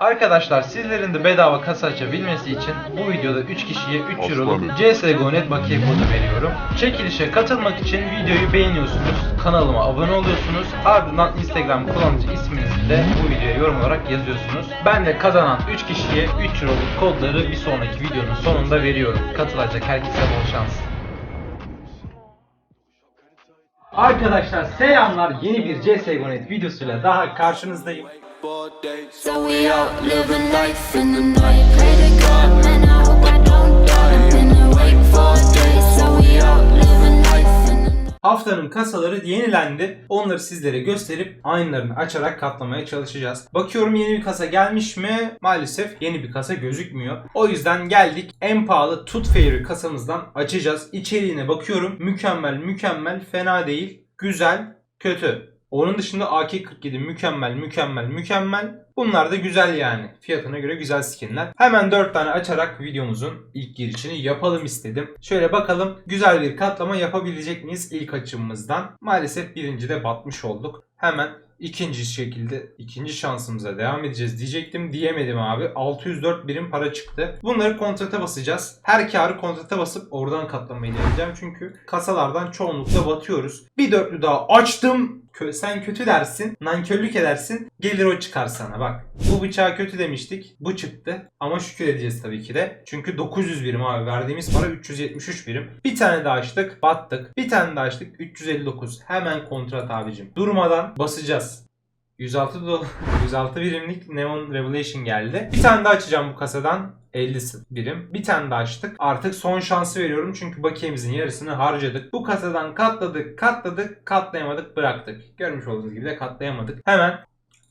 Arkadaşlar sizlerin de bedava kasa açabilmesi için bu videoda 3 kişiye 3 euroluk CSGO.net bakiye kodu veriyorum. Çekilişe katılmak için videoyu beğeniyorsunuz, kanalıma abone oluyorsunuz, ardından Instagram kullanıcı isminizi de bu videoya yorum olarak yazıyorsunuz. Ben de kazanan 3 kişiye 3 euroluk kodları bir sonraki videonun sonunda veriyorum. Katılacak herkese bol şans. Arkadaşlar selamlar yeni bir CSGO.net videosuyla daha karşınızdayım. So we out living life in the night. Pray to God, man, I hope I don't die. Been awake for days. So we out living life in the night. Haftanın kasaları yenilendi. Onları sizlere gösterip aynılarını açarak katlamaya çalışacağız. Bakıyorum yeni bir kasa gelmiş mi? Maalesef yeni bir kasa gözükmüyor. O yüzden geldik en pahalı Tooth Fairy kasamızdan açacağız. İçeriğine bakıyorum. Mükemmel, mükemmel, fena değil. Güzel, kötü. Onun dışında AK-47 mükemmel, mükemmel, mükemmel. Bunlar da güzel yani. Fiyatına göre güzel skinler. Hemen 4 tane açarak videomuzun ilk girişini yapalım istedim. Şöyle bakalım güzel bir katlama yapabilecek miyiz ilk açımımızdan. Maalesef birincide batmış olduk. Hemen ikinci şekilde ikinci şansımıza devam edeceğiz diyecektim. Diyemedim abi. 604 birim para çıktı. Bunları kontrata basacağız. Her karı kontrata basıp oradan katlamayı deneyeceğim. Çünkü kasalardan çoğunlukla batıyoruz. Bir dörtlü daha açtım. Sen kötü dersin, nankörlük edersin, gelir o çıkar sana bak. Bu bıçağı kötü demiştik, bu çıktı. Ama şükür edeceğiz tabii ki de. Çünkü 900 birim abi, verdiğimiz para 373 birim. Bir tane daha açtık, battık. Bir tane daha açtık, 359. Hemen kontrat abicim. Durmadan basacağız. 106 do 106 birimlik Neon Revelation geldi. Bir tane daha açacağım bu kasadan. 50 birim. Bir tane daha açtık. Artık son şansı veriyorum çünkü bakiyemizin yarısını harcadık. Bu kasadan katladık, katladık, katlayamadık, bıraktık. Görmüş olduğunuz gibi de katlayamadık. Hemen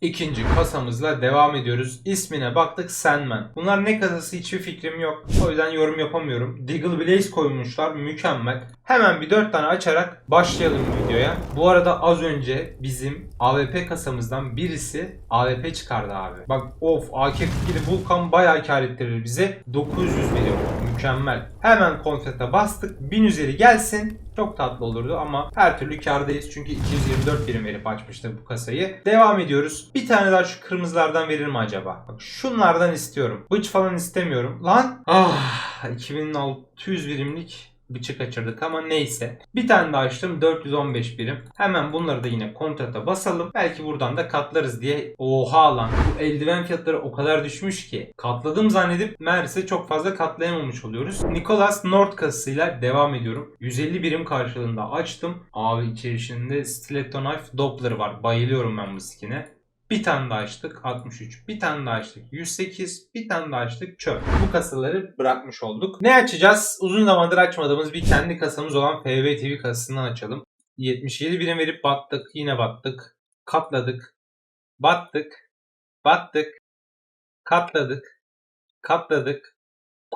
İkinci kasamızla devam ediyoruz. İsmine baktık Sandman. Bunlar ne kasası hiçbir fikrim yok. O yüzden yorum yapamıyorum. Deagle Blaze koymuşlar. Mükemmel. Hemen bir 4 tane açarak başlayalım videoya. Bu arada az önce bizim AWP kasamızdan birisi AWP çıkardı abi. Bak of AK-47 Vulkan bayağı kar ettirir bize. 900 birim. Mükemmel. Hemen kontrata bastık. 1000 üzeri gelsin. Çok tatlı olurdu ama her türlü kardayız. Çünkü 224 birim verip açmıştık bu kasayı. Devam ediyoruz. Bir tane daha şu kırmızılardan verir mi acaba? Bak şunlardan istiyorum. Bıç falan istemiyorum. Lan! Ah! 2600 birimlik bıçı kaçırdık ama neyse. Bir tane daha açtım 415 birim. Hemen bunları da yine kontrata basalım. Belki buradan da katlarız diye. Oha lan bu eldiven fiyatları o kadar düşmüş ki. Katladım zannedip meğerse çok fazla katlayamamış oluyoruz. Nicholas North kasasıyla devam ediyorum. 150 birim karşılığında açtım. Abi içerisinde Stiletto Knife Doppler var. Bayılıyorum ben bu skine. Bir tane daha açtık 63. Bir tane daha açtık 108. Bir tane daha açtık çöp. Bu kasaları bırakmış olduk. Ne açacağız? Uzun zamandır açmadığımız bir kendi kasamız olan PB TV kasasından açalım. 77 birim verip battık. Yine battık. Katladık. Battık. Battık. Katladık. Katladık.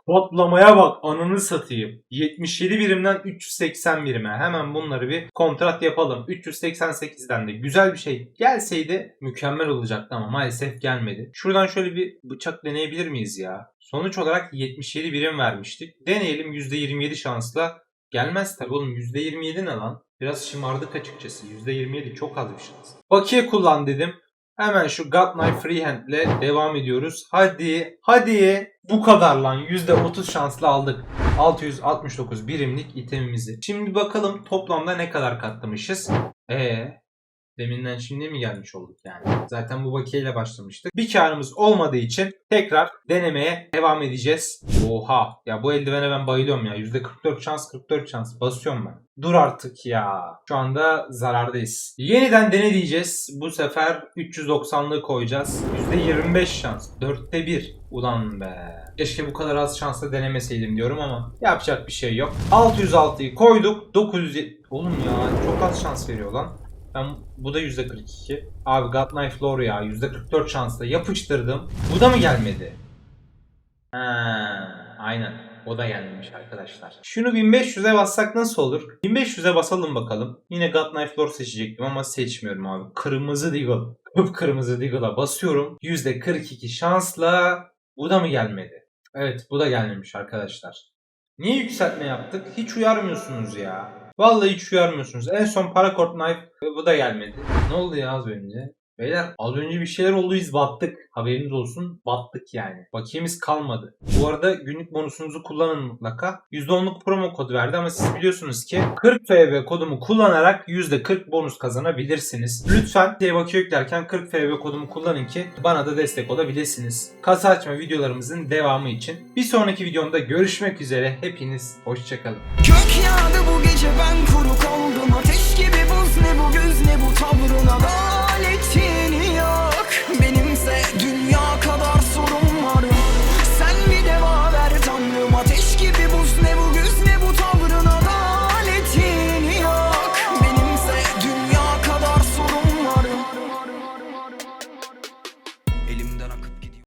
Kodlamaya bak ananı satayım. 77 birimden 380 birime. Hemen bunları bir kontrat yapalım. 388'den de güzel bir şey gelseydi mükemmel olacaktı ama maalesef gelmedi. Şuradan şöyle bir bıçak deneyebilir miyiz ya? Sonuç olarak 77 birim vermiştik. Deneyelim %27 şansla. Gelmez tabi oğlum %27 ne lan? Biraz şımardık açıkçası. %27 çok az bir şans. Bakiye kullan dedim. Hemen şu God Knife Freehand ile devam ediyoruz. Hadi, hadi. Bu kadar lan. %30 şanslı aldık. 669 birimlik itemimizi. Şimdi bakalım toplamda ne kadar katlamışız. Ee, Deminden şimdi mi gelmiş olduk yani? Zaten bu bakiyeyle başlamıştık. Bir karımız olmadığı için tekrar denemeye devam edeceğiz. Oha! Ya bu eldivene ben bayılıyorum ya. %44 şans 44 şans. Basıyorum ben. Dur artık ya. Şu anda zarardayız. Yeniden dene diyeceğiz. Bu sefer 390'lığı koyacağız. %25 şans. 4'te 1. Ulan be. Keşke bu kadar az şansla denemeseydim diyorum ama yapacak bir şey yok. 606'yı koyduk. 900 Oğlum ya çok az şans veriyor lan. Ben bu da %42. Abi God Knife Lore ya %44 şansla yapıştırdım. Bu da mı gelmedi? Ha, aynen. O da gelmemiş arkadaşlar. Şunu 1500'e bassak nasıl olur? 1500'e basalım bakalım. Yine God Knife Lore seçecektim ama seçmiyorum abi. Kırmızı Deagle. Kıpkırmızı Deagle'a basıyorum. %42 şansla bu da mı gelmedi? Evet bu da gelmemiş arkadaşlar. Niye yükseltme yaptık? Hiç uyarmıyorsunuz ya. Vallahi hiç uyarmıyorsunuz. En son Paracord Knife bu da gelmedi. Ne oldu ya az önce? Beyler az önce bir şeyler oldu biz battık. Haberiniz olsun battık yani. Bakiyemiz kalmadı. Bu arada günlük bonusunuzu kullanın mutlaka. %10'luk promo kodu verdi ama siz biliyorsunuz ki 40 FB kodumu kullanarak %40 bonus kazanabilirsiniz. Lütfen diye bakiye yüklerken 40 FB kodumu kullanın ki bana da destek olabilirsiniz. Kasa açma videolarımızın devamı için. Bir sonraki videomda görüşmek üzere. Hepiniz hoşçakalın. Gök yağdı bu gece